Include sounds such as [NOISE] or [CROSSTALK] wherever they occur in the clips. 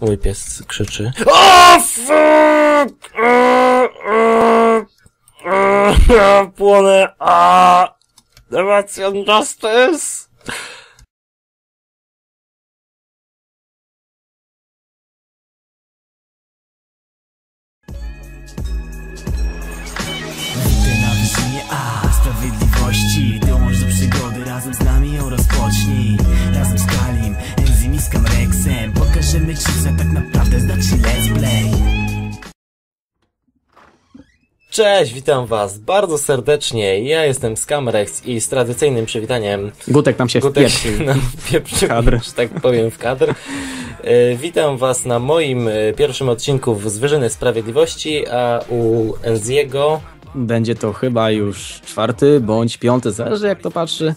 Mój pies krzyczy. O fuck! Ja płonę! A! Demacjon Justice! Ty na wyżynie A Sprawiedliwości Dołącz do przygody Razem z nami ją rozpocznij Razem z Kalim Enzim i z Camrexem Pokażemy ci co tak naprawdę znaczy let's play Cześć, witam was bardzo serdecznie. Ja jestem Scamrex i z tradycyjnym przywitaniem Gutek nam się Gutek wpieprzył. nam wpieprzył, Kadr. że tak powiem, w kadr. E, Witam was na moim e, pierwszym odcinku z Wyżyny Sprawiedliwości, a u Enziego Będzie to chyba już czwarty bądź piąty, zależy jak to patrzy,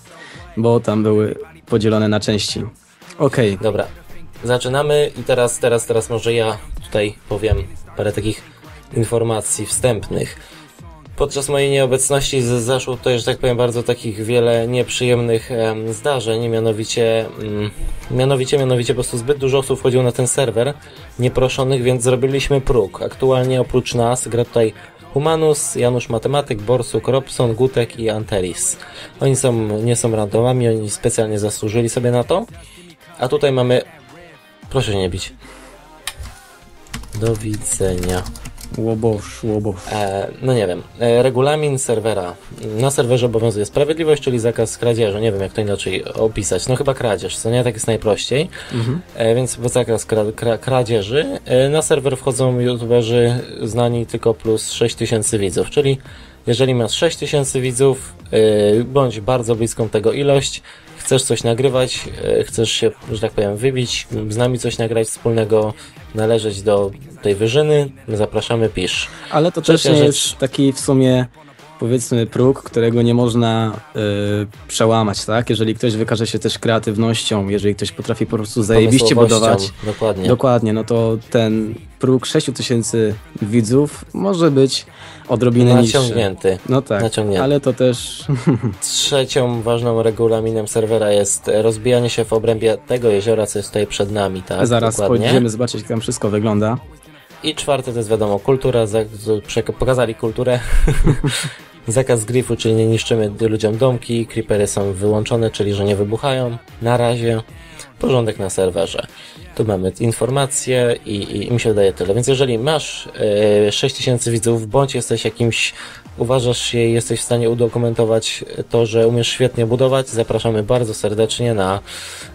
bo tam były podzielone na części. Okej, Dobra, zaczynamy i teraz, teraz, teraz może ja tutaj powiem parę takich informacji wstępnych. Podczas mojej nieobecności zaszło tutaj, że tak powiem, bardzo takich wiele nieprzyjemnych em, zdarzeń, mianowicie, mm, mianowicie, mianowicie po prostu zbyt dużo osób wchodziło na ten serwer nieproszonych, więc zrobiliśmy próg. Aktualnie oprócz nas gra tutaj Humanus, Janusz Matematyk, Borsuk, Robson, Gutek i Antelis. Oni są, nie są randomami, oni specjalnie zasłużyli sobie na to. A tutaj mamy. Proszę nie bić. Do widzenia. łobosz, łobosz. E, no nie wiem. E, regulamin serwera. Na serwerze obowiązuje sprawiedliwość, czyli zakaz kradzieży. Nie wiem, jak to inaczej opisać. No chyba kradzież, co nie? Tak jest najprościej. E, więc zakaz kra, kra, kradzieży. E, na serwer wchodzą youtuberzy znani tylko plus 6000 widzów, czyli jeżeli masz 6000 widzów, e, bądź bardzo bliską tego ilość, chcesz coś nagrywać, e, chcesz się, że tak powiem, wybić, z nami coś nagrać wspólnego, należeć do tej wyżyny, zapraszamy, pisz. Ale to Trzecia też nie rzecz. jest taki w sumie powiedzmy próg, którego nie można y, przełamać, tak? Jeżeli ktoś wykaże się też kreatywnością, jeżeli ktoś potrafi po prostu zajebiście budować, Dokładnie. Dokładnie, no to ten próg 6000 widzów może być odrobinę niższy. Naciągnięty. No tak, Naciągnięty. ale to też [LAUGHS] Trzecią ważną regulaminem serwera jest rozbijanie się w obrębie tego jeziora, co jest tutaj przed nami, tak? zaraz Dokładnie. pójdziemy zobaczyć, jak tam wszystko wygląda. I czwarte to jest wiadomo, kultura, pokazali kulturę. [LAUGHS] Zakaz grifu, czyli nie niszczymy ludziom domki, creepery są wyłączone, czyli że nie wybuchają. Na razie porządek na serwerze. Tu mamy informacje i, i, i mi się wydaje tyle. Więc jeżeli masz e, 6000 widzów, bądź jesteś jakimś, uważasz się i jesteś w stanie udokumentować to, że umiesz świetnie budować, zapraszamy bardzo serdecznie na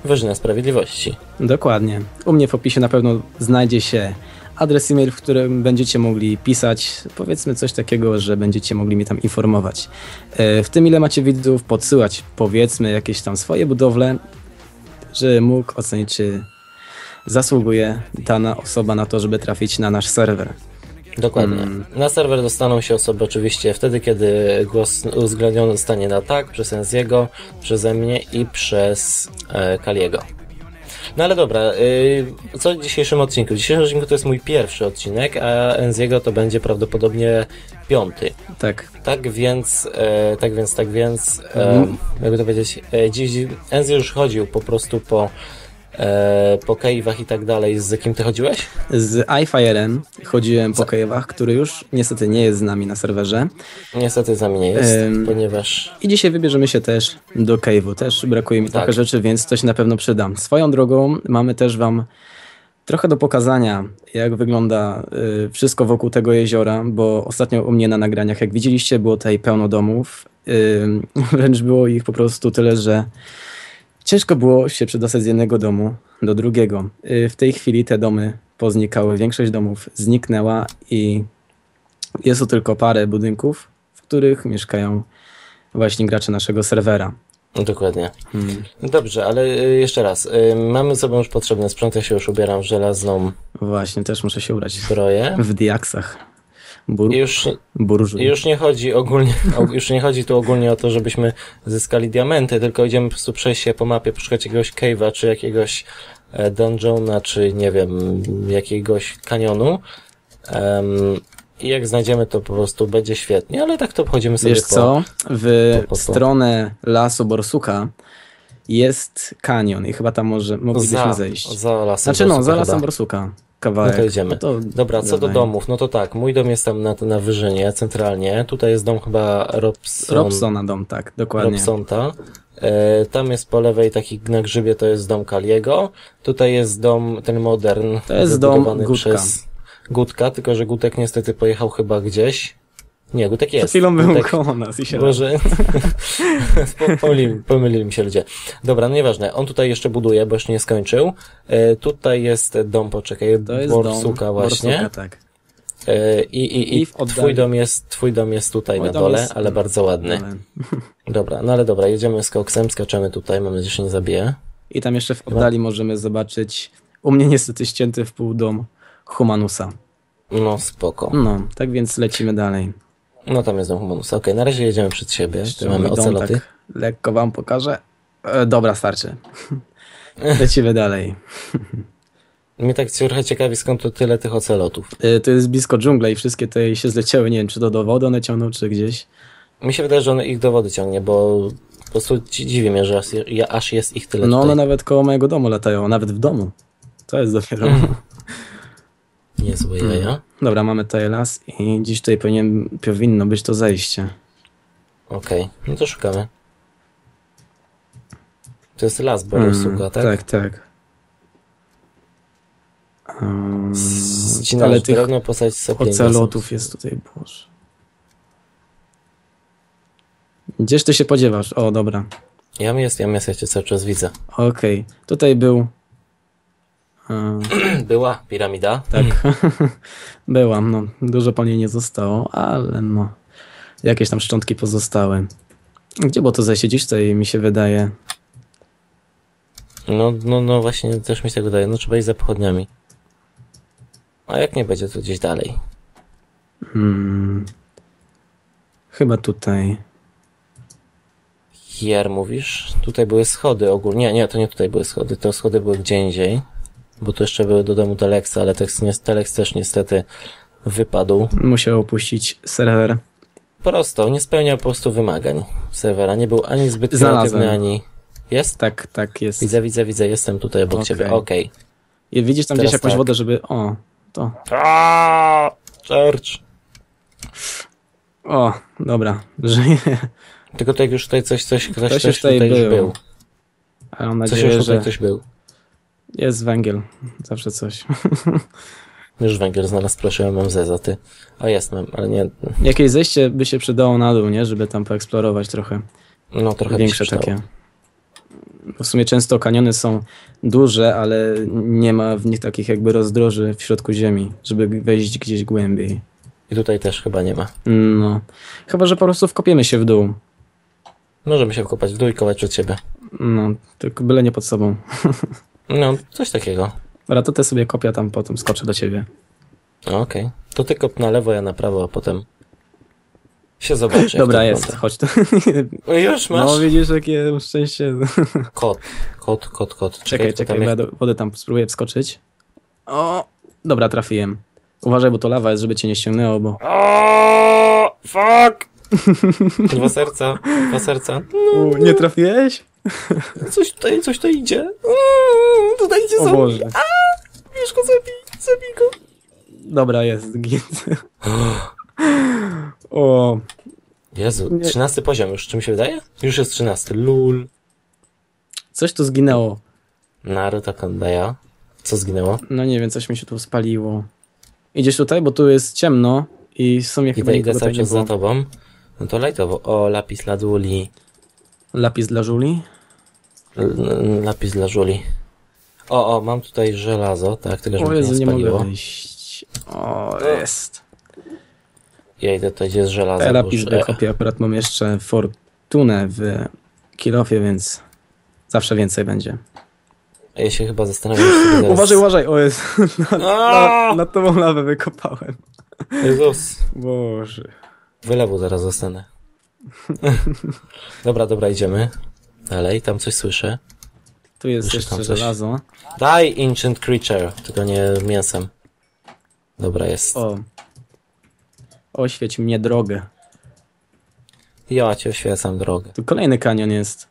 Wyżynę Sprawiedliwości. Dokładnie. U mnie w opisie na pewno znajdzie się adres e-mail, w którym będziecie mogli pisać, powiedzmy coś takiego, że będziecie mogli mnie tam informować. E, W tym ile macie widzów, podsyłać powiedzmy jakieś tam swoje budowle, że mógł ocenić, czy zasługuje dana osoba na to, żeby trafić na nasz serwer. Dokładnie. Mm. Na serwer dostaną się osoby oczywiście wtedy, kiedy głos uwzględniony zostanie na tak, przez Enziego, przeze mnie i przez e, Kaliego. No ale dobra, y, co w dzisiejszym odcinku? W dzisiejszym odcinku to jest mój pierwszy odcinek, a Enziego to będzie prawdopodobnie piąty. Tak, Tak więc, e, tak więc, tak więc, e, Mhm. jakby to powiedzieć, e, dziś, dziś, Enzi już chodził po prostu po, e, po cave'ach i tak dalej. Z kim ty chodziłeś? z iFirem chodziłem po cave'ach, który już niestety nie jest z nami na serwerze. Niestety za mnie nie jest, ponieważ I dzisiaj wybierzemy się też do cave'u. Też brakuje mi Tak. trochę rzeczy, więc coś na pewno przydam. Swoją drogą mamy też wam trochę do pokazania, jak wygląda y, wszystko wokół tego jeziora, bo ostatnio u mnie na nagraniach, jak widzieliście, było tutaj pełno domów. Y, [LAUGHS] wręcz było ich po prostu tyle, że ciężko było się przedostać z jednego domu do drugiego. Y, w tej chwili te domy poznikały, większość domów zniknęła i jest tu tylko parę budynków, w których mieszkają właśnie gracze naszego serwera. No, Dokładnie. Hmm. Dobrze, ale y, jeszcze raz. y, Mamy sobą już potrzebny sprzęt, ja się już ubieram w żelazną Właśnie, też muszę się ubrać zbroję. w diaksach. Bur- już, burżu. i już nie chodzi ogólnie, już nie chodzi tu ogólnie o to, żebyśmy zyskali diamenty, tylko idziemy po prostu przejść się po mapie, poszukać jakiegoś cave'a, czy jakiegoś e, dungeona, czy nie wiem, jakiegoś kanionu. Em, I jak znajdziemy, to po prostu będzie świetnie, ale tak to chodzimy sobie Wiesz po... co? W po- po- po. stronę lasu Borsuka jest kanion i chyba tam może moglibyśmy za, zejść. za lasem Znaczy no, Borsuka za lasem. Borsuka. Kawałek. No to idziemy. No to Dobra, co do domów, no to tak, mój dom jest tam na, na wyżynie, centralnie. Tutaj jest dom chyba Robson, Robsona dom, tak, dokładnie. Robsonta. E, tam jest po lewej taki na grzybie, to jest dom Kaliego. Tutaj jest dom, ten modern. To jest dom Gutka. Przez Gutka, tylko że Gutek niestety pojechał chyba gdzieś. Nie, Gutek jest. Przed chwilą był Gutek, koło nas i się Boże, [LAUGHS] Po- pomylili, pomylili mi się ludzie. Dobra, no nieważne. On tutaj jeszcze buduje, bo jeszcze nie skończył. E, tutaj jest dom, poczekaj, To jest Borsuka dom właśnie. Borsuka, tak. E, I, i, i, I twój dom jest, twój dom jest tutaj Mój na dole, jest- ale bardzo ładny. Ale- [LAUGHS] Dobra, no ale dobra, jedziemy z koksem, skaczemy tutaj, mam nadzieję, że się nie zabije. I tam jeszcze w oddali możemy zobaczyć, u mnie niestety ścięty w pół dom Humanusa. No spoko. No, tak więc lecimy dalej. No tam jest dom Humanusa. Okej, na razie jedziemy przed siebie. Tu mamy oceloty. tak lekko wam pokażę. E, dobra, starczy. [LAUGHS] Lecimy dalej. [LAUGHS] Mnie tak trochę ciekawi, skąd tu tyle tych ocelotów. E, to jest blisko dżungla i wszystkie te się zleciały. Nie wiem, czy to do wody one ciągną, czy gdzieś. Mi się wydaje, że on ich do wody ciągnie, bo po prostu dziwi mnie, że aż, ja, aż jest ich tyle No tutaj. one nawet koło mojego domu latają, nawet w domu. To jest dopiero. [LAUGHS] Niezłe jaja. Dobra, mamy tutaj las i gdzieś tutaj powinien, powinno być to zejście. Okej, no to szukamy. To jest las Borsuka, tak? Tak, tak. Um, Ścinasz ale tych drewno, posadź sobie ocelotów jest tutaj, boże. Gdzież ty się podziewasz? O, dobra. Jam jest, jam jest, ja cię cały czas widzę. Okej. Tutaj był... [CLEARS THROAT] Była piramida. tak. [LAUGHS] Byłam, no. Dużo po niej nie zostało, ale no. Jakieś tam szczątki pozostały. Gdzie było to zejście? Gdzieś tutaj mi się wydaje. No, no, no właśnie, też mi się tak wydaje. No trzeba iść za pochodniami. A jak nie będzie, to gdzieś dalej. Hmm. Chyba tutaj. Hier mówisz? Tutaj były schody ogólnie. Nie, nie, to nie tutaj były schody. To schody były gdzie indziej. Bo to jeszcze były do domu Telexa, ale Telex, też niestety wypadł. Musiał opuścić serwer. Prosto, nie spełniał po prostu wymagań serwera. Nie był ani zbyt Znalazłem. kreatywny, ani... Jest? Tak, tak jest. Widzę, widzę, widzę. Jestem tutaj obok Okej. ciebie. Okej. I widzisz tam Teraz gdzieś jakąś tak. wodę, żeby... O, to. Aaaa! George! O, dobra. [LAUGHS] Żyje. Tylko tutaj już tutaj coś, coś, ktoś, Ktoś ktoś już tutaj tutaj już był. był. Mam Coś nadzieję, już tutaj że ktoś był. Jest węgiel. Zawsze coś. [LAUGHS] Już węgiel znalazł, proszę, ja mam zeza, ty. A jest, ale nie, Jakieś zejście by się przydało na dół, nie? Żeby tam poeksplorować trochę. no trochę Większe takie. W sumie często kaniony są duże, ale nie ma w nich takich jakby rozdroży w środku ziemi, żeby wejść gdzieś głębiej. I tutaj też chyba nie ma. No. Chyba, że po prostu wkopiemy się w dół. Możemy się wkopać w dół i kopać przed siebie. No, tylko byle nie pod sobą. [LAUGHS] No, coś takiego. Dobra, to te sobie kopia tam potem skoczę do ciebie. No, Okej. To ty kop na lewo, ja na prawo, a potem się zobaczy. Dobra, jest, chodź tu. Już masz? No widzisz, jakie szczęście. Kot, kot, kot, kot. Czekaj, kto czekaj, tam jak- wody tam spróbuję wskoczyć. O, dobra, trafiłem. Uważaj, bo to lawa jest, żeby cię nie ściągnęło, bo... O, fuck! Dwa serca, dwa serca. U, nie trafiłeś? Coś tutaj, coś tutaj idzie. Mm, idzie O. Boże. Bierz go, zabij, zabij go. Dobra, jest, git. [GASPS] O, Jezu, Nie. trzynasty poziom już, czy mi się wydaje? Już jest trzynasty. Lul. coś tu zginęło. Naruto Kandaya. Co zginęło? No nie wiem, coś mi się tu spaliło. Idziesz tutaj, bo tu jest ciemno i sumie chyba Idę, idę cały nie czas za tobą. No to lajtowo. O, lapis lazuli. Lapis dla żuli. L- Lapis dla żuli. O, o, mam tutaj żelazo, tak, tylko że O mi się Jezu, nie nie mogę wyjść. O, jest. Ja idę tutaj, gdzie jest żelazo. Lapis już- wykopię, akurat mam jeszcze fortunę w kilofie, więc zawsze więcej będzie. A ja się chyba zastanawiam, czy zaraz... Uważaj, uważaj, o jest. [LAUGHS] Na, na, Aaa! na tą lawę wykopałem. Jezus. Boże. Wylewu zaraz zostanę. [LAUGHS] dobra, dobra, idziemy. Dalej, tam coś słyszę. Tu jest jeszcze coś. żelazo. Daj Ancient Creature, tylko nie mięsem. Dobra, jest. O. Oświeć mnie drogę. Ja ci oświecam drogę. Tu kolejny kanion jest.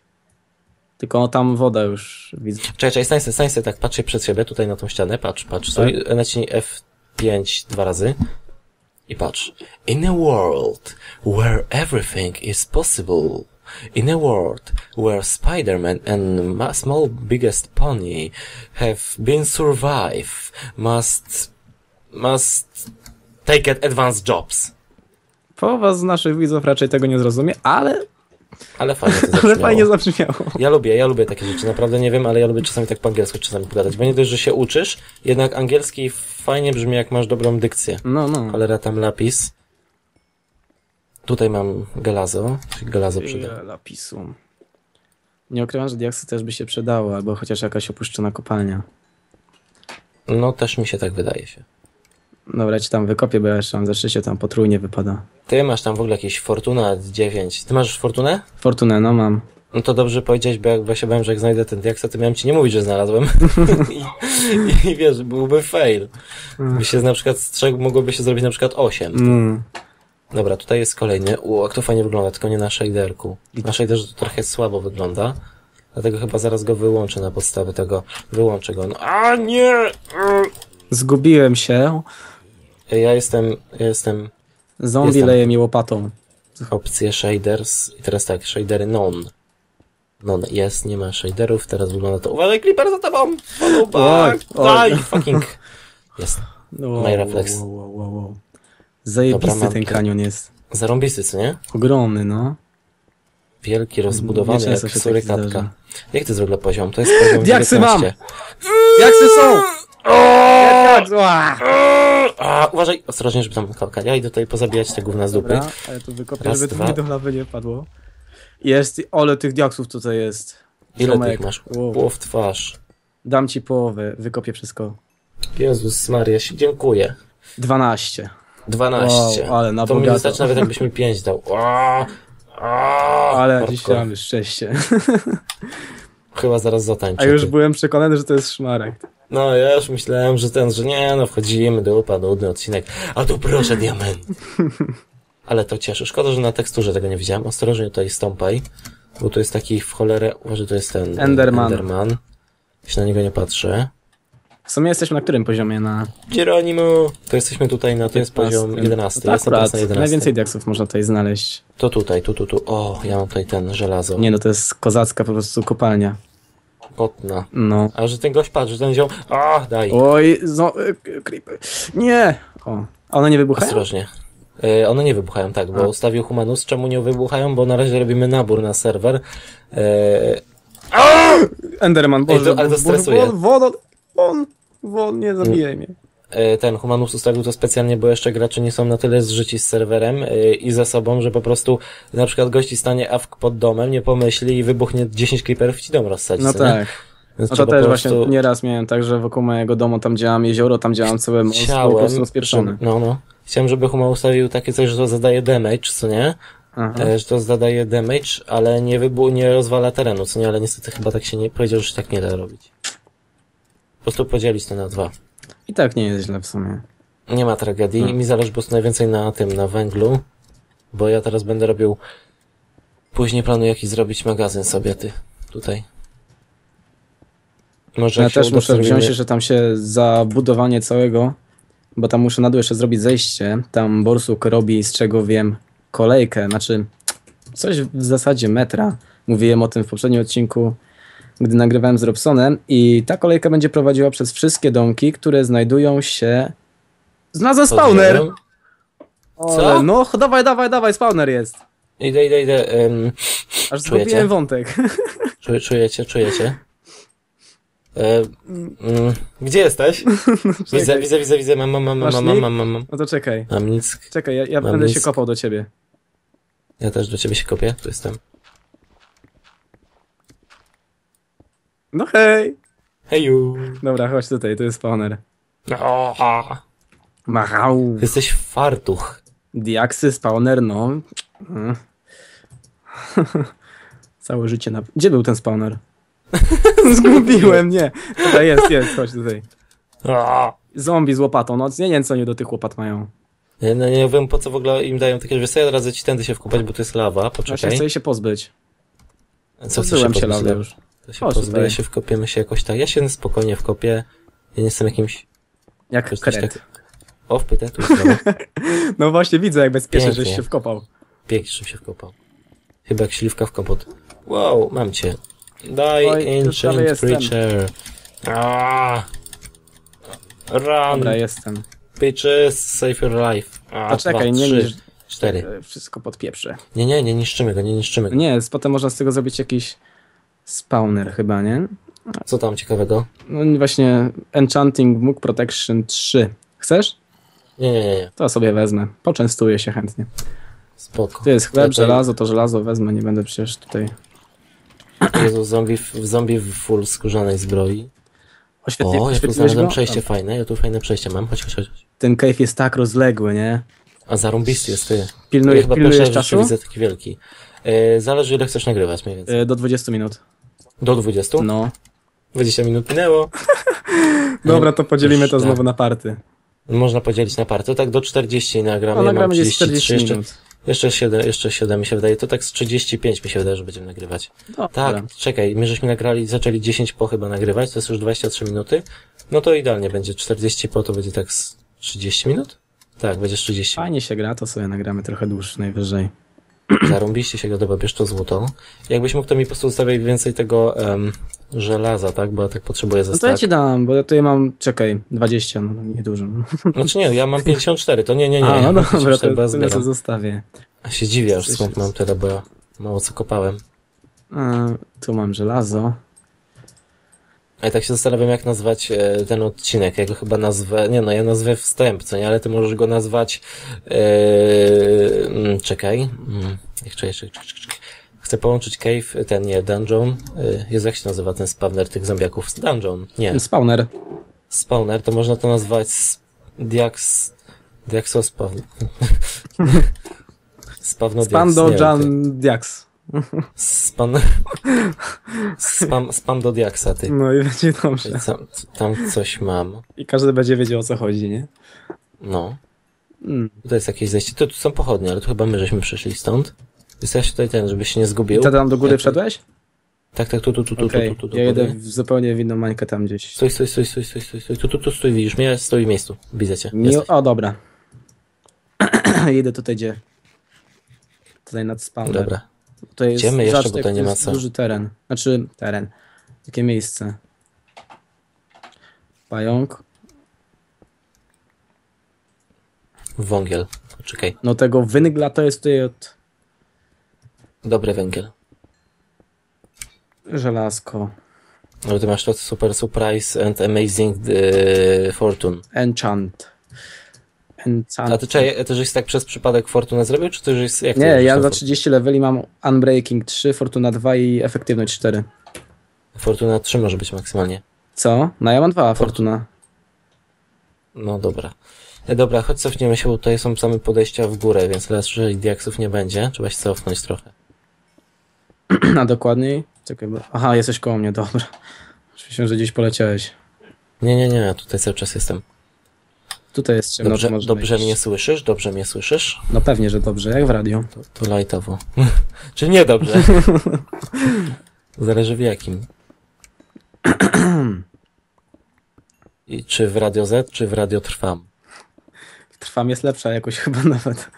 Tylko tam woda już widzę. Czekaj, czekaj, stań sobie, stań sobie tak, patrzcie przed siebie, tutaj na tą ścianę, patrz, patrz, stój, naciśnij F5 dwa razy i patrz. In a world where everything is possible, in a world where Spider-Man and ma- small biggest pony have been survive, must, must take advanced jobs. Połowa z naszych widzów raczej tego nie zrozumie, ale, Ale fajnie to [LAUGHS] ale zabrzmiało. fajnie zabrzmiało. Ja lubię, ja lubię takie rzeczy, naprawdę nie wiem, ale ja lubię czasami tak po angielsku czasami pogadać, bo nie dość, że się uczysz, jednak angielski fajnie brzmi, jak masz dobrą dykcję. No, no. Cholera tam lapis. Tutaj mam galazo, czyli galazo przyda. Lapisu. Nie ukrywam, że diaksy też by się przydało, albo chociaż jakaś opuszczona kopalnia. No też mi się tak wydaje się. Dobra, ci tam wykopię, bo ja jeszcze mam ze szczęście tam potrójnie wypada. Ty masz tam w ogóle jakieś Fortuna 9. Ty masz Fortunę? Fortunę, no mam. No to dobrze powiedziałeś, bo jak się bałem, że jak znajdę ten diaksa, to miałem ci nie mówić, że znalazłem. [LAUGHS] I, I wiesz, byłby fail. By się na przykład z trzech mogłoby się zrobić na przykład 8. Mm. Dobra, tutaj jest kolejny. U, jak to fajnie wygląda, tylko nie na shaderku. Na shaderze to trochę słabo wygląda. Dlatego chyba zaraz go wyłączę na podstawie tego. Wyłączę go. No, a nie! Zgubiłem się. Ja jestem, ja jestem Zombie Jestem. leje mi łopatą. opcje shaders i teraz tak, shadery non. Non jest, nie ma shaderów, teraz wygląda to. Uważaj, Clipper za tobą! Follow back! Daj! Fucking. Jest. Wow, My refleks. Wow, wow. Zajebisty Dobra, mam ten tu- kanion jest. Zarąbisty, co nie? Ogromny, no. Wielki, rozbudowany, jak Nieczęsto się tak surykatka. zdarza. Jak to jest w ogóle poziom? To jest poziom [LAUGHS] Diaksy 19. mam! Diaksy są! Jak, ła! A, uważaj, ostrożnie, żeby tam kapka. Ja idę tutaj pozabijać te gówna z dupy. Dobra, ale tu wykopię, Raz, żeby to dwa. mi do lawy nie padło. Jest, ale tych diaksów tutaj jest. Ile Ziomek. tych masz? Wow. Było w twarz. Dam ci połowę, wykopię wszystko. Jezus Maria, się dziękuję. 12. 12. Wow, ale na to mi bogato. wystarczy nawet jakbyś mi 5 dał. A, a, Ale hardcore. dzisiaj mamy szczęście. Chyba zaraz zatańczę. A już ty. byłem przekonany, że to jest szmaragd. No, ja już myślałem, że ten, że nie, no wchodzimy do upa, nudny odcinek. A tu proszę, diament. [LAUGHS] Ale to cieszy. Szkoda, że na teksturze tego nie widziałem. Ostrożnie tutaj stąpaj, bo tu jest taki w cholerę, uważaj, to jest ten Enderman. Enderman. Się na niego nie patrzę. W sumie jesteśmy na którym poziomie? Na Geronimo! To jesteśmy tutaj na, to jest poziom 11. No to akurat na 11. najwięcej diaksów można tutaj znaleźć. To tutaj, tu, tu, tu. O, ja mam tutaj ten żelazo. Nie no, to jest kozacka po prostu kopalnia. Potna. No. A że ten gość patrzy, że ten ziom... A, daj. Oj, zo, e, k- creepy. Nie! O, a one nie wybuchają? Ostrożnie. E, one nie wybuchają, tak, bo A. ustawił Humanus. Czemu nie wybuchają? Bo na razie robimy nabór na serwer. E, Enderman, Boże, to- ale to stresuje. Boże, Won, won, won, nie zabijaj mnie. e, ten Humanus ustawił to specjalnie, bo jeszcze gracze nie są na tyle zżyci z serwerem e, i ze sobą, że po prostu na przykład gości stanie awk pod domem, nie pomyśli i wybuchnie 10 creeperów i ci dom rozsadzi. No nie? tak. Więc No to też po właśnie prostu- nieraz miałem tak, że wokół mojego domu tam działam jezioro, tam działam całe most, po prostu żeby- no, no. Chciałem, żeby Huma ustawił takie coś, że to zadaje damage, co nie? Aha. E, że to zadaje damage, ale nie wybu nie rozwala terenu, co nie? Ale niestety chyba tak się nie powiedział, że się tak nie da robić. Po prostu podzielić to na dwa. I tak nie jest źle w sumie. Nie ma tragedii. Hmm. Mi zależy po prostu najwięcej na tym, na węglu, bo ja teraz będę robił później planuję jakiś zrobić magazyn sobie, ty. Tutaj. Może Ja jak się też muszę wziąć jeszcze tam się za budowanie całego, bo tam muszę na dół jeszcze zrobić zejście. Tam Borsuk robi, z czego wiem, kolejkę, znaczy coś w zasadzie metra. Mówiłem o tym w poprzednim odcinku, gdy nagrywałem z Robsonem i ta kolejka będzie prowadziła przez wszystkie domki, które znajdują się... Znalazłem spawner! ziemią. Ale, Co? no, dawaj, dawaj, dawaj, spawner jest. Idę, idę, idę. em, Aż Czujecie? zgubiłem wątek. [LAUGHS] Czu, czujecie, czujecie? E, mm, gdzie jesteś? [LAUGHS] Widzę, Czekaj. widzę, widzę, widzę, mam, mam, mam, mam, mam, mam, mam, mam. No to czekaj, Mam nic. czekaj, ja, ja Mam będę się kopał do ciebie. Ja też do ciebie się kopię, tu jestem. No hej! Heju. Dobra, chodź tutaj, to jest spawner. No, a. Machał. Jesteś fartuch. Diaksy, spawner, no. Mm. [LAUGHS] Całe życie na... Gdzie był ten spawner? [LAUGHS] Zgubiłem, nie. Tutaj jest, jest, chodź tutaj. Zombie z łopatą, no nie wiem co oni do tych łopat mają. Nie, no nie wiem po co w ogóle im dają takie, że sobie radzę ci tędy się wkopać, bo to jest lawa, Właśnie poczekaj. chcę jej się pozbyć. Co chcesz się pozbyć? lawy już. To się tutaj. się wkopiemy się jakoś tak. Ja się spokojnie wkopię. Ja nie jestem jakimś... Jak kret. tak... O, w pytę tu znowu. [LAUGHS] No właśnie widzę, jak bezpiecznie, żeś się wkopał. Pięknie, żebym się wkopał. Chyba jak śliwka w kompot. Wow, mam cię. Daj, Oj, ancient jestem. creature. Aaaa. Run, Dobra, jestem. bitches, save your life. A, A czekaj, dwa, nie trzy, niż... cztery. e, Wszystko podpieprzę. Nie, nie, nie niszczymy go, nie niszczymy go. Nie, potem można z tego zrobić jakiś spawner chyba, nie? Co tam ciekawego? No właśnie Enchanting Mook Protection 3. Chcesz? Nie, nie, nie. To sobie wezmę. Poczęstuję się chętnie. Spoko. To jest chleb, tutaj- żelazo, to żelazo wezmę, nie będę przecież tutaj... Jezu, zombie w, zombie w full skórzanej zbroi. Oświetli, O, ja tu znalazłem przejście fajne, ja tu fajne przejście mam. Chodź, chodź, chodź. Ten cave jest tak rozległy, nie? A zarąbisty jest ty. Pilnuj, ja chyba pilnujesz czasu? widzę taki wielki. E, zależy ile chcesz nagrywać mniej więcej. E, Do 20 minut. Do 20? No. 20 minut minęło. [LAUGHS] Dobra, to podzielimy Już, to tak. znowu na party. Można podzielić na party. Tak do 40 nagramy. No ja mam nagramy gdzieś 33, 40 jeszcze, minut. jeszcze 7, jeszcze 7 mi się wydaje. To tak z 35 mi się wydaje, że będziemy nagrywać. Dobra. Tak, czekaj, my żeśmy nagrali, zaczęli 10 po chyba nagrywać, to jest już 23 minuty. No to idealnie będzie 40 po, to będzie tak z 30 minut? Tak, będzie z 30 minut. Fajnie się gra, to sobie nagramy trochę dłuższy najwyżej. [CLEARS THROAT] Zarąbiście się go bierz to złoto. Jakbyś mógł, to mi po prostu zostawiać więcej tego em, żelaza, tak? Bo ja tak potrzebuję No to ja zestaw. ci dam, bo ja tutaj mam, czekaj, 20, no niedużo. [LAUGHS] [LAUGHS] Znaczy nie, ja mam 54, to nie, nie, nie. A, [LAUGHS] ja no mam dobra, 54, to bo ja zbieram. zostawię. A się dziwię już skąd mam tyle, bo ja mało co kopałem. A, tu mam żelazo. A ja tak się zastanawiam, jak nazwać e, ten odcinek. Ja go chyba nazwę, nie no, ja nazwę wstęp, co nie, ale ty możesz go nazwać, e, mm, czekaj, mm, jak czekaj, czekaj, czekaj. Chcę połączyć cave, ten nie, dungeon, e, Jezu, jak się nazywa ten spawner tych zombiaków? Dungeon, nie, Spawner. spawner, to można to nazwać diaks, diaksospawn. [LAUGHS] Spawno Spando diaks, ty. Jan Diax. Span, spam, spam do diaksa, ty. No i będzie dobrze. Tam, tam coś mam. I każdy będzie wiedział o co chodzi, nie? No. Mm. Tutaj jest jakieś zejście. Tu, tu są pochodnie, ale tu chyba my żeśmy przyszli stąd. Się tutaj ten, żebyś się nie zgubił. I to tam do góry Ja wszedłeś? Tak, tak, tu, tu, tu, tu, Okej, tu, tu, tu, tu. ja jedę w zupełnie w inną mańkę tam gdzieś. Stój, stój, stój, stój, stój, stój, stój. Tu, tu, tu, stój, widzisz mnie? Stoję w miejscu. Widzę cię. O, dobra. [CLEARS THROAT] Jedę tutaj gdzie? Tutaj nad spawnem. Dobra. To jest, Idziemy jeszcze, bo to nie ma co. duży teren. Znaczy, teren. Takie miejsce. Pająk. Wągiel. Czekaj. No tego węgla to jest tutaj od Dobry węgiel. żelazko. No ty masz to super surprise and amazing e, fortune. Enchant. Enchant. A ty czekaj, ty żeś tak przez przypadek fortunę zrobił, czy ty żeś jak Nie, ja za for- 30 leveli mam Unbreaking 3, Fortuna 2 i Efektywność 4. Fortuna 3 może być maksymalnie. Co? No ja mam dwa Fortuna. No dobra. E, Dobra, chodź cofniemy się, bo tutaj są same podejścia w górę, więc raczej diaksów nie będzie. Trzeba się cofnąć trochę. [CLEARS THROAT] A dokładniej? Czekaj, bo... Aha, jesteś koło mnie, dobra. Myślałem, że gdzieś poleciałeś. Nie, nie, nie, tutaj cały czas jestem. Tutaj jest ciemno, Dobrze, dobrze iść. mnie słyszysz? Dobrze mnie słyszysz? No pewnie, że dobrze, jak w radio. To, to lightowo. [LAUGHS] Czy nie dobrze? [LAUGHS] Zależy w jakim. I czy w Radio Z, czy w Radio Trwam? Trwam jest lepsza jakoś [LAUGHS] chyba nawet.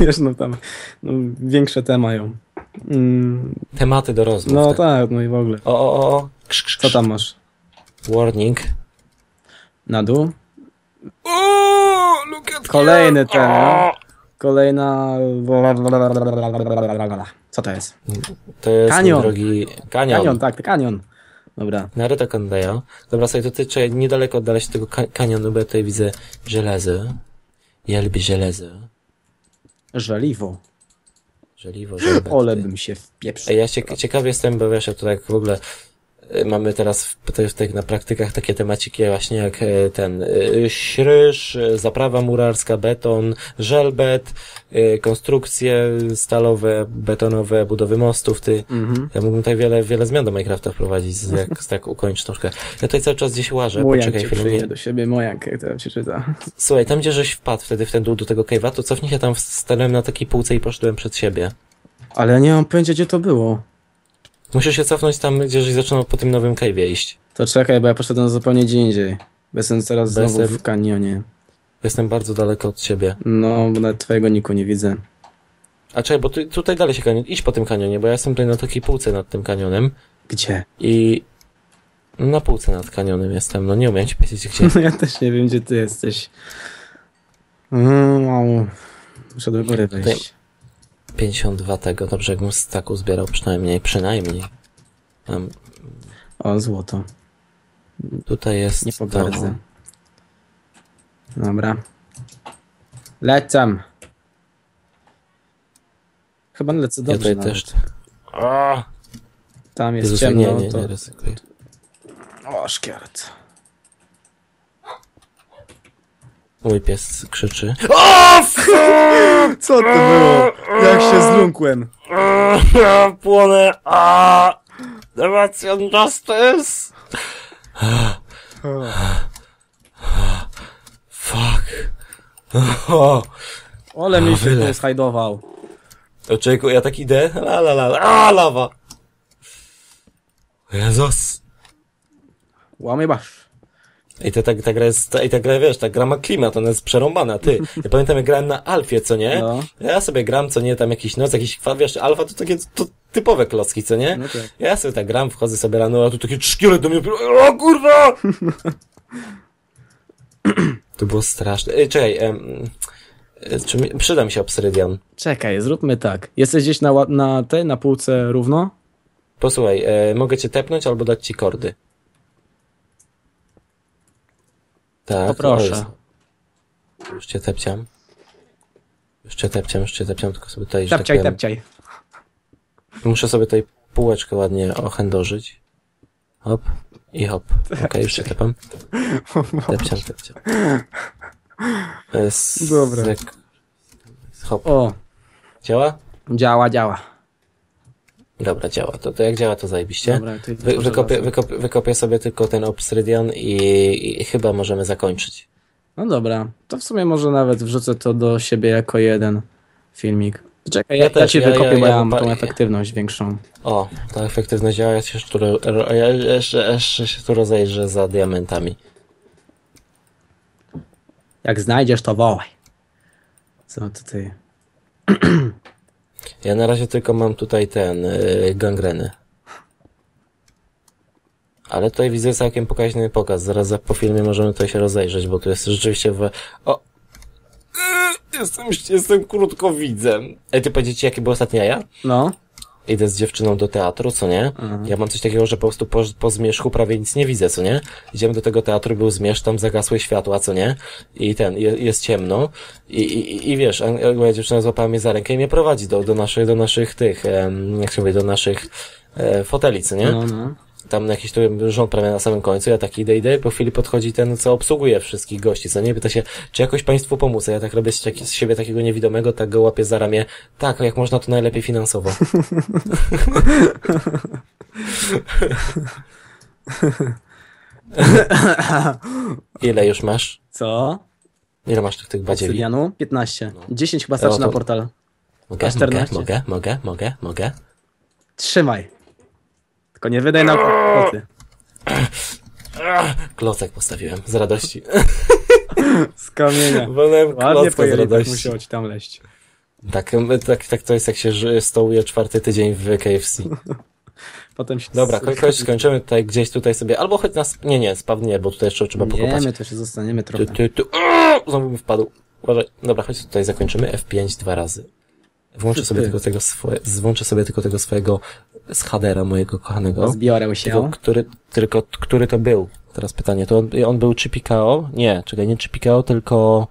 Wiesz, no tam no, większe te mają. Mm, Tematy do rozmów. no tak. tak, no i w ogóle. O, o, o. Krz, krz, Co krz. tam masz? Warning. Na dół? Kolejny ten, no. Kolejna... Co to jest? To jest, Kanion. mój drogi, kanion. Kanion, tak, kanion. Dobra. Naruto Kandeyo. Dobra, sobie to ty, czekaj, niedaleko oddalać tego ka kanionu, bo ja tutaj widzę żelazo. Ja lubię żelazo. Żeliwo. Żeliwo, żelbet. Ole bym się wpieprzył. Ej, ja ciek ciekawy jestem, bo wiesz, ja to tak w ogóle mamy teraz w, w tych, na praktykach takie temaciki właśnie jak e, ten y, śryż, zaprawa murarska, beton, żelbet, konstrukcje stalowe, betonowe, budowy mostów, ty. Mhm. Ja mógłbym tutaj wiele, wiele zmian do Minecrafta wprowadzić, z- jak [LAUGHS] tak ukończyć troszkę. Ja tutaj cały czas gdzieś łażę, Mojank poczekaj chwilę. Nie... do siebie, Mojank, jak to się czyta. Słuchaj, tam gdzie żeś wpadł wtedy w ten dół do tego cave'a, to cofnij się tam, stanąłem na takiej półce i poszedłem przed siebie. Ale ja nie mam pojęcia, gdzie to było. Musisz się cofnąć tam, gdzieś zaczynał po tym nowym cave'ie iść. To czekaj, bo ja poszedłem zupełnie gdzie indziej. Jestem teraz znowu ser- w kanionie. Jestem bardzo daleko od ciebie. No, bo nawet twojego niku nie widzę. A czekaj, bo tu, tutaj dalej się kanion. Idź po tym kanionie, bo ja jestem tutaj na takiej półce nad tym kanionem Gdzie? i na półce nad kanionem jestem. No nie umiem ci powiedzieć gdzie. [LAUGHS] No ja też nie wiem, gdzie ty jesteś. Mm, wow. Muszę do góry wejść. 52 tego. Dobrze, jakbym z taku zbierał przynajmniej, przynajmniej. Tam, O, złoto. tutaj jest Nie to. pogardzę. Dobra. Lecam. Chyba lecę Ja dobrze tutaj nawet. też. A, Tam jest Jezus, ciemno, nie, nie, to... nie ryzykuj. O, szkielet. Mój pies krzyczy. Co to było? Jak się zląkłem. Ja płonę. A! Demacjon Justice! Fuck. O, Ole mi się tu schajdował. to człowieku, ja tak idę. La la la. A, lawa. Jezus. Łamie basz. I to, ta, ta gra jest, ta, i ta gra, wiesz, ta gra ma klimat, ona jest przerąbana, ty. Ja [LAUGHS] pamiętam, jak grałem na Alfie, co nie? No. Ja sobie gram, co nie, tam jakiś noc, jakiś kwa, wiesz, Alfa to takie to typowe klocki, co nie? No tak. Ja sobie tak gram, wchodzę sobie rano, a tu taki szkielet do mnie, o kurwa! [LAUGHS] to było straszne. Ej, czekaj, em, e, czy mi, przyda mi się obsydian. Czekaj, zróbmy tak. Jesteś gdzieś na, na tej, na półce równo? Posłuchaj, e, mogę cię tepnąć albo dać ci kordy. Tak, To proszę. o, jest. Już cię tepciam. Już cię tepciam, już cię tepciam, tylko sobie tutaj, tak Tepciaj, powiem, tepciaj. muszę sobie tutaj półeczkę ładnie ochędożyć. Hop i hop. Okej, już cię tepam. [LAUGHS] Tepciam, tepciam. S- Dobra. Hop. O, Działa? działa, działa. Dobra, działa. To, to jak działa, to zajebiście. Dobra, to Wy, wykopię, wykopię, wykopię sobie tylko ten obsydian i, i chyba możemy zakończyć. No dobra, to w sumie może nawet wrzucę to do siebie jako jeden filmik. Czekaj, ja, Ja ja, też, ci ja- wykopię, ja- bo ja ja mam tą efektywność większą. O, ta efektywność działa, ja się tu ja jeszcze, jeszcze się tu rozejrzę za diamentami. Jak znajdziesz, to wołaj. Co tutaj? [CLEARS THROAT] Ja na razie tylko mam tutaj ten, yy, gangreny. Ale tutaj widzę całkiem pokaźny pokaz. Zaraz za, po filmie możemy tutaj się rozejrzeć, bo tu jest rzeczywiście w... O! Jestem, jestem krótkowidzem. Ej, ty powiedzieć jakie były ostatnie jaja? No, idę z dziewczyną do teatru, co nie? Ja mam coś takiego, że po prostu po, po zmierzchu prawie nic nie widzę, co nie? Idziemy do tego teatru, był zmierzch, tam zagasły światła, co nie? I ten, je, jest ciemno. I, i, i wiesz, a moja dziewczyna złapała mnie za rękę i mnie prowadzi do, do naszych, do naszych tych, em, jak się mówi, do naszych e, foteli, co nie? no, no. Tam jakiś tu rząd prawie na samym końcu, ja tak idę, idę, po chwili podchodzi ten, co obsługuje wszystkich gości, co nie? Pyta się, czy jakoś państwu pomóc, ja tak robię z, taki- siebie takiego niewidomego, tak go łapię za ramię, tak, jak można to najlepiej finansowo. [LAUGHS] Ile już masz? Co? Ile masz tych, tych badzieli? Obsydianu? 15. 10 chyba starczy No na portal. Mogę, mogę, 14. mogę, mogę, mogę, mogę. Trzymaj. Tylko nie wydaj na kwoty. Klocek postawiłem, z radości. Z kamienia. Wolałem Ładnie klocka z radości. musiało ci tam leść. Tak, tak, tak to jest jak się stołuje czwarty tydzień w KFC. [LAUGHS] Potem się... Dobra, ko- kończ, skończymy tutaj gdzieś tutaj sobie, albo choć nas, nie, nie, spadnie, bo tutaj jeszcze trzeba pokopać. Nie, my to się zostaniemy trochę. Tu, tu, tu. Znowu mi wpadł. Uważaj. Dobra, chodź tutaj zakończymy F5 dwa razy. Włączę sobie ty. tylko tego swoje, włączę sobie tylko tego swojego schadera mojego kochanego. Zbiorę Tylko, się. który, tylko, który to był? Teraz pytanie, to on, on był Chipikao? Nie, czekaj, nie Chipikao, tylko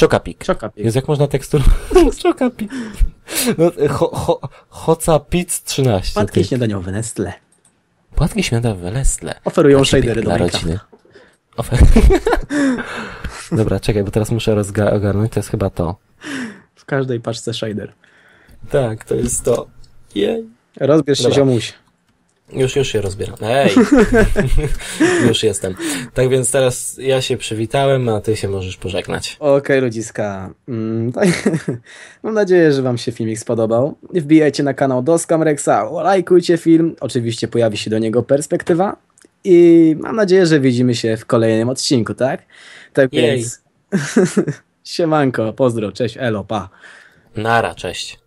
Chocapik. Czokapik. Jest jak można tekstur... [LAUGHS] Chocapik. No, ho, ho, Hoca Pizz 13. Płatki ty. śniadaniowe Nestle. Płatki śniadowe, Lesle. Oferują shadery do rodziny. Ofer... [LAUGHS] Dobra, czekaj, bo teraz muszę rozga- ogarnąć, to jest chyba to. W każdej paczce shader. Tak, to jest to. Jej. Rozbierz się Dobra. ziomuś. Już, już się rozbieram. Ej! [LAUGHS] już jestem. Tak więc teraz ja się przywitałem, a ty się możesz pożegnać. Okej, ludziska. Mm, [LAUGHS] tak. Mam nadzieję, że wam się filmik spodobał. Wbijajcie na kanał Doskam Rexa, lajkujcie film. Oczywiście pojawi się do niego perspektywa. I mam nadzieję, że widzimy się w kolejnym odcinku, tak? Tak Jej. więc... [LAUGHS] Siemanko, pozdro, cześć, elo, pa. Nara, cześć.